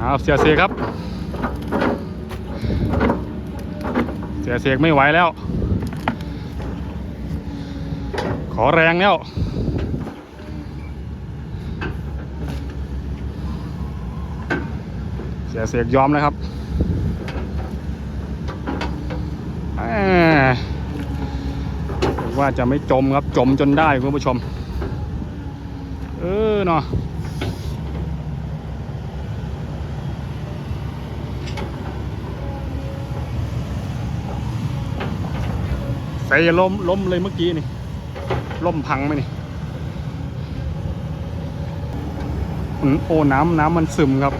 เอาเสียเสกครับ เสียเสกไม่ไหวแล้ว ขอแรงแล้วเสียเสกยอมแล้วครับหมบอกว่าจะไม่จมครับจมจนได้คุณผู้ชม เออเนาะ ใส่ล้มล้มเลยเมื่อกี้นี่ล้มพังไหมนี่โอ้น้ำน้ำมันซึมครับ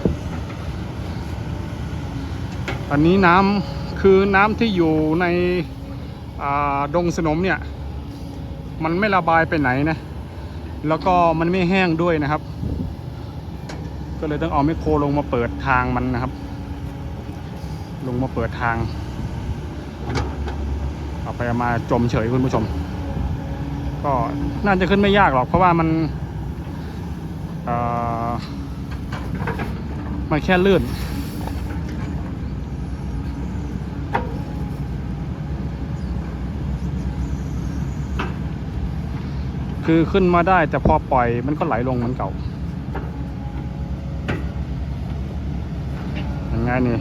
อันนี้น้ำคือน้ำที่อยู่ในดงสนมเนี่ย มันไม่ระบายไปไหนนะ แล้วก็มันไม่แห้งด้วยนะครับ ก็เลยต้องเอาไมโครลงมาเปิดทางมันนะครับ ลงมาเปิดทาง เอาไปเอามาจมเฉยคุณผู้ชม ก็น่าจะขึ้นไม่ยากหรอก เพราะว่ามันมันแค่ลื่น คือขึ้นมาได้แต่พอปล่อยมันก็ไหลลงเหมือนเก่ายังไงนี่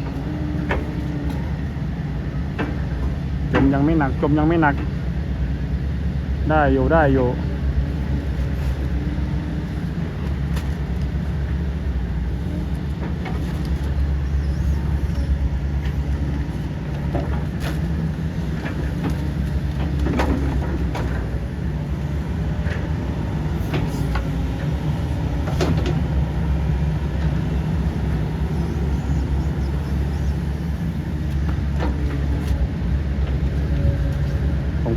จมยังไม่หนัก จมยังไม่หนัก ได้อยู่ได้อยู่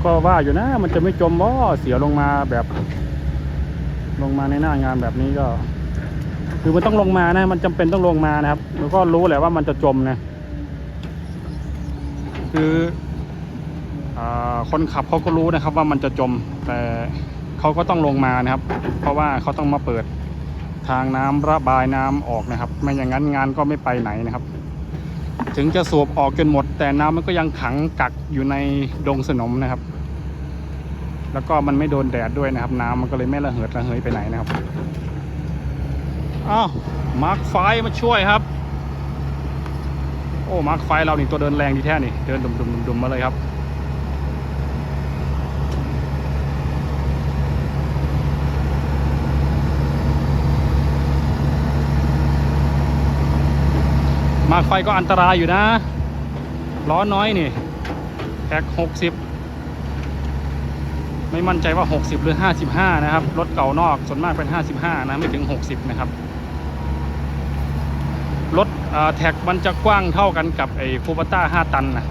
ก็ว่าอยู่นะ มันจะไม่จมว่าเสียลงมาแบบ ลงมาในหน้างานแบบนี้ก็ คือมันต้องลงมานะ มันจำเป็นต้องลงมานะครับแล้วก็รู้แหละว่ามันจะจมนะคืออคนขับเขาก็รู้นะครับว่ามันจะจม แต่เขาก็ต้องลงมานะครับ เพราะว่าเขาต้องมาเปิดทางน้ำระบายน้ำออกนะครับ ไม่อย่างนั้นงานก็ไม่ไปไหนนะครับ ถึงจะสูบออกจนหมด แต่น้ำมันก็ยังขังกักอยู่ในดงสนมนะครับ แล้วก็มันไม่โดนแดดด้วยนะครับ น้ำมันก็เลยไม่ระเหิดระเหยไปไหนนะครับอ้าวมาร์คไฟมาช่วยครับ โอ้มาร์คไฟเรานี่ตัวเดินแรงดีแท้นี่ เดินดุมดุมดุมๆมาเลยครับ มาร์คไฟก็อันตรายอยู่นะ ล้อน้อยนี่แท็กหกสิบ ไม่มั่นใจว่า 60 หรือ 55 นะครับ รถเก่านอกส่วนมากเป็น 55 นะไม่ถึง 60 นะครับ รถแท็กมันจะกว้างเท่ากันกับไอ้คูปต้า 5 ตันนะ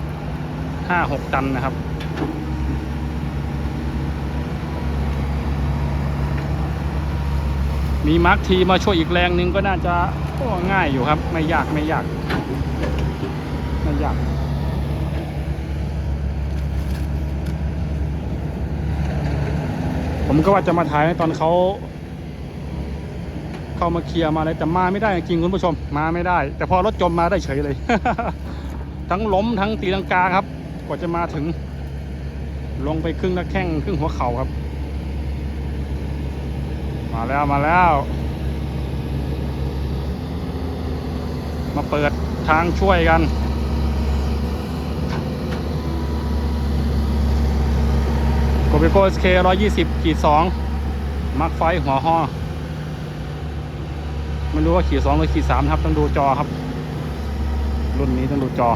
5 6 ตันนะครับมีมาร์คทีมาช่วยอีกแรงนึงก็น่าจะง่ายอยู่ครับ ไม่ยากไม่ยาก ไม่ยาก ผมก็ว่าจะมาถ่ายให้ตอนเขาเข้ามาเคลียร์มาเลยแต่มาไม่ได้จริงคุณผู้ชมมาไม่ได้ แต่พอรถจมมาได้เฉยเลย ทั้งล้มทั้งตีลังกาครับ กว่าจะมาถึง ลงไปครึ่งหน้าแข้งครึ่งหัวเข่าครับ มาแล้วมาแล้ว มาเปิดทางช่วยกันโกเบโกสเคร้อยยี่สิบขีดสองมาร์คไฟหัวห้อไม่รู้ว่าขีดสองหรือขีดสามครับ ต้องดูจอครับ รุ่นนี้ต้องดูจอ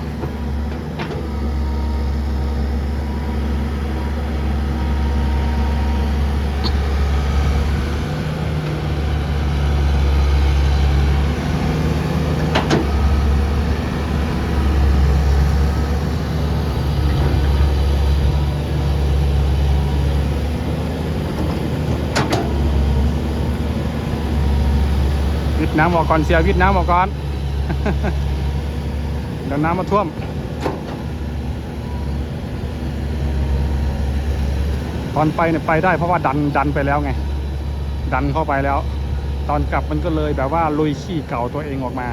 น้ำออกก่อนเสียวิดน้ำออกก่อนเดี๋ยวน้ำมาท่วม ตอนไปเนี่ยไปได้เพราะว่าดันดันไปแล้วไง ดันเข้าไปแล้ว ตอนกลับมันก็เลยแบบว่าลุยขี้เก่าตัวเองออกมา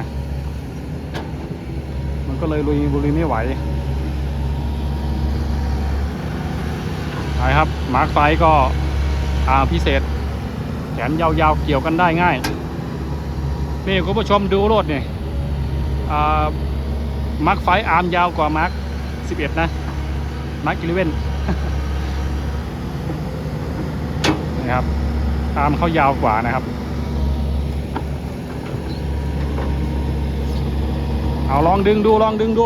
มันก็เลยลุยบุรีไม่ไหวไปครับ มาร์คไฟก็อาพิเศษ แขนยาวๆเกี่ยวกันได้ง่าย นี่คุณผู้ชมดูรถเนี่ยมาร์คไฟอาร์มยาวกว่ามาร์ค11 นะมาร์คกิลเวนนะครับอาร์มเขายาวกว่านะครับ เอาลองดึงดูลองดึงดู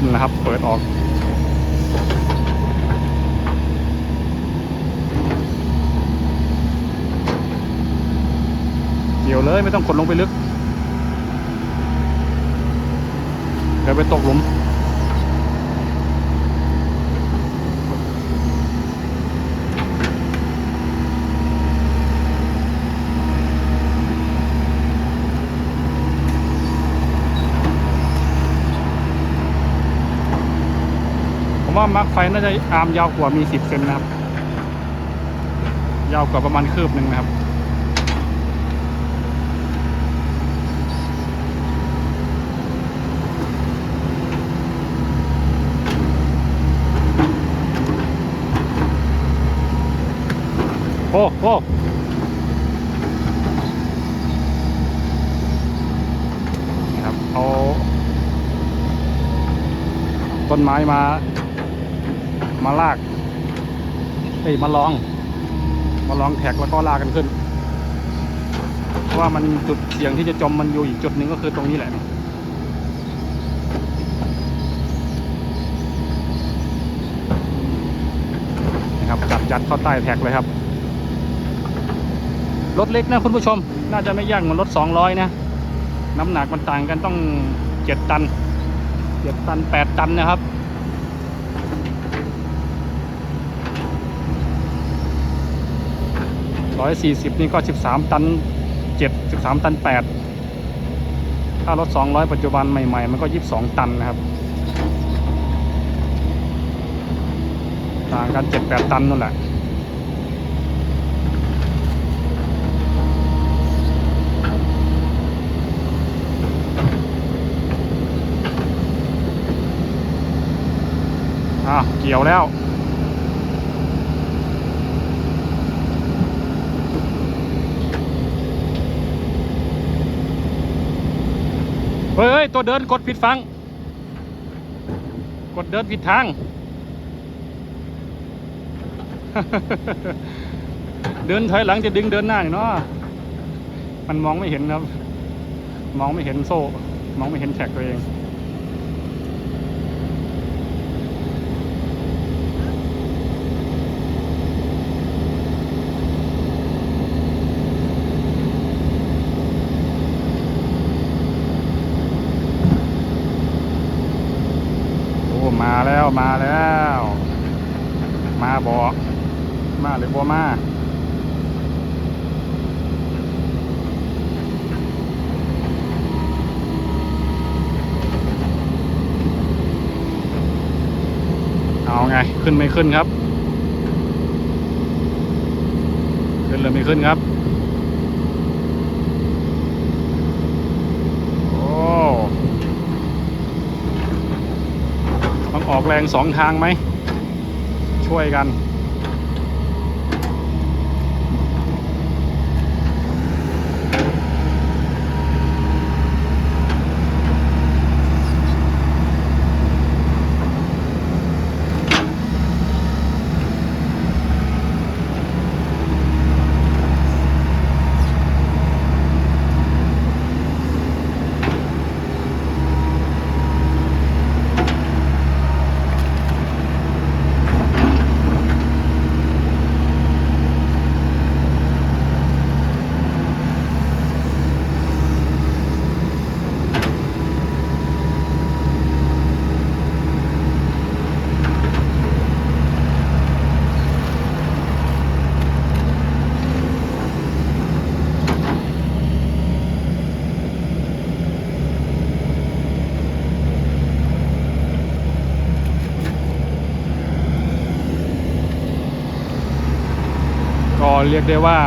ขึ้นนะครับ เปิดออกเกี่ยวเลยไม่ต้องกดลงไปลึกเดี๋ยวไปตกหลุม มาร์คไฟน่าจะอาร์มยาวกว่ามี10เซนนะครับ ยาวกว่าประมาณคืบหนึ่งนะครับโอ้โอ้นี่ครับเอาต้นไม้มา มาลากเอ้ยมาลอง มาลองแท็กแล้วก็ลากกันขึ้นเพราะว่ามันจุดเสี่ยงที่จะจมมันอยู่อีกจุดหนึ่งก็คือตรงนี้แหละนี่นะครับจัดยัดเข้าใต้แท็กเลยครับรถเล็กนะคุณผู้ชม น่าจะไม่ยากเหมือนรถ 200 นะ น้ำหนักมันต่างกันต้อง 7 ตัน 7 ตัน 8 ตันนะครับ ร้อยสี่สิบนี่ก็สิบสามตันเจ็ดสิบสามตันแปดถ้ารถสองร้อยปัจจุบันใหม่ ๆ มันก็ยี่สิบสองตันนะครับ ต่างกันเจ็ดแปดตันนั่นแหละอะเกี่ยวแล้ว ฮ้ยเฮ้ย ตัวเดินกดผิดฟัง กดเดินผิดทาง เดินถอยหลังจะดึงเดินหน้าเนาะมันมองไม่เห็นครับ มองไม่เห็นโซ่ มองไม่เห็นแท็กตัวเอง มาแล้วมาแล้ว มาบอมาหรือบัวมาเอาไง ขึ้นไม่ขึ้นครับ ขึ้นหรือไม่ขึ้นครับ โอ้ ต้องออก แรงสองทางไหมช่วยกัน เรียกได้ว่า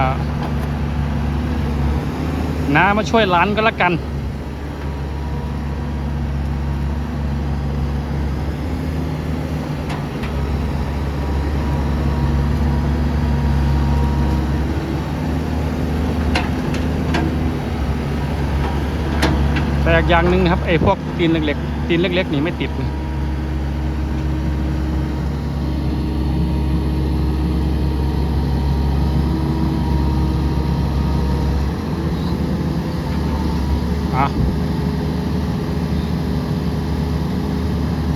น้ามาช่วยร้านก็แล้วกันแต่อีกอย่างหนึ่งครับไอ้พวกตีนเล็กๆตีนเล็กๆนี่ไม่ติดนะอะ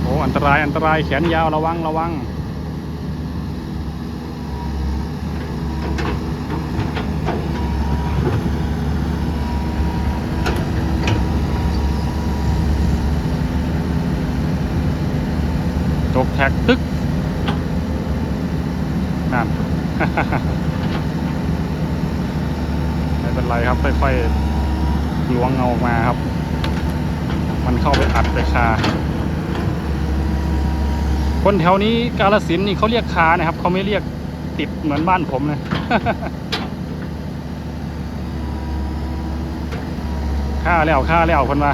โอ้อันต รายอันตรายแขนยาวระวังระวังตกแท็กตึกนั่นไม่เป็นไรครับค่อยๆล้วงเอาออกมาครับ มันเข้าไปอัดไปคา คนแถวนี้กาลสินนี่เขาเรียกคานะครับ เขาไม่เรียกติดเหมือนบ้านผมนะค่าแล้วค่าแล้วคนมา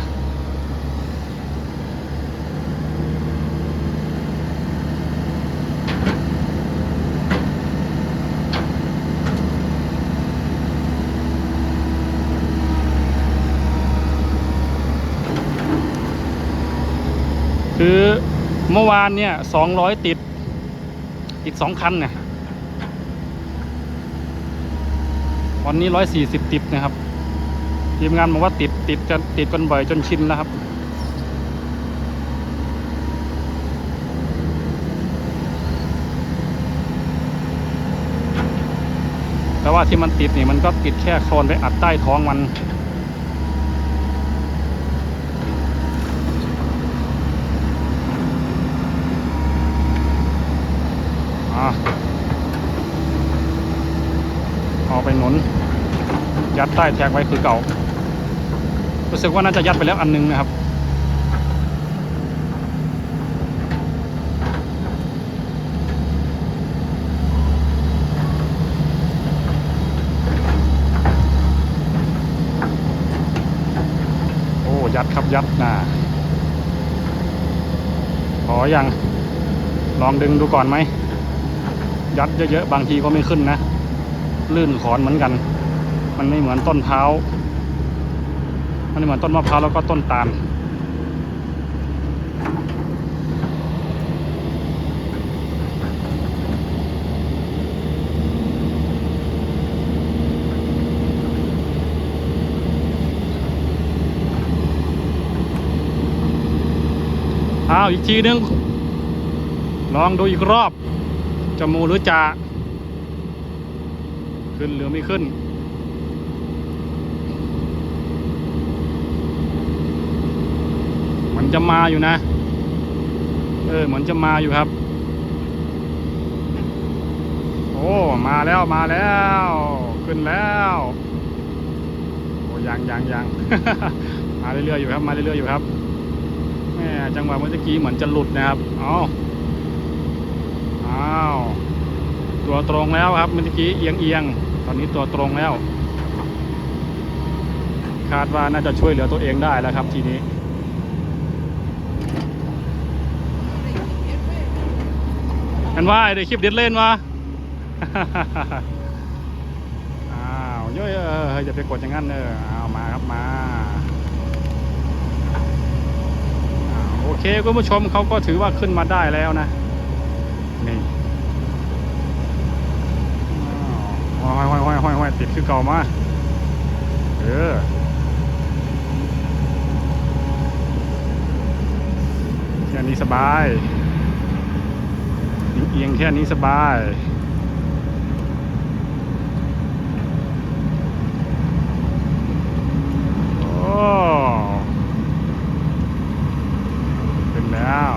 คือ เมื่อวานเนี่ยสองร้อยติดอีกสองคันเนี่ยวันนี้ร้อยสี่สิบติดนะครับทีมงานบอกว่าติดติดกันติดกันบ่อยจนชินแล้วครับแต่ว่าที่มันติดนี่มันก็ติดแค่โคลนไปอัดใต้ท้องมัน เอาไปหนุน ยัดใต้แท็กไว้คือเก่า รู้สึกว่าน่าจะยัดไปแล้วอันนึงนะครับ โอ้ ยัดครับยัดนะพออยังลองดึงดูก่อนไหม ยัดเยอะๆบางทีก็ไม่ขึ้นนะ ลื่นขอนเหมือนกัน มันไม่เหมือนต้นเท้า มันไม่เหมือนต้นมะพร้าวแล้วก็ต้นตาลอ้าวอีกทีนึง ลองดูอีกรอบ จะมูหรือจะขึ้นหรือไม่ขึ้น มันจะมาอยู่นะ เออเหมือนจะมาอยู่ครับ โอ้มาแล้วมาแล้ว ขึ้นแล้วโอ้ยังยังยังมาเรื่อยๆอยู่ครับ มาเรื่อยๆอยู่ครับแม่จังหวะเมื่อกี้เหมือนจะหลุดนะครับเอาอ้าว ตัวตรงแล้วครับเมื่อกี้เอียงเอียงๆตอนนี้ตัวตรงแล้ว คาดว่าน่าจะช่วยเหลือตัวเองได้แล้วครับทีนี้กันว่าได้คลิปเด็ดเล่นวะอ้าวเยอะๆเอออย่าไปกดอย่างนั้นเออเอามาครับมาอาโอเคคุณผู้ชมเขาก็ถือว่าขึ้นมาได้แล้วนะ นี่ ห้อยห้อยห้อยห้อยห้อยติดคือเก่ามาเออแค่นี้สบายเอียงแค่นี้สบายโอ้ขึ้นแล้ว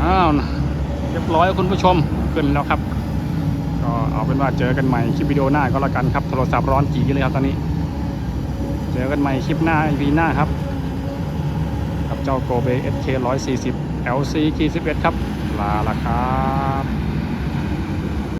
อ้าวเร้อยคุณผู้ชมขึ้นแล้วครับ ก็เอาเป็นว่าเจอกันใหม่คลิปวิดีโอหน้าก็แล้วกันครับโทรศัพท์ร้อนจีเลยครับตอนนี้ เจอกันใหม่คลิปหน้า EP หน้าครับ กับเจ้าโกเบ SK 140 LC 11ครับ ลาละครับ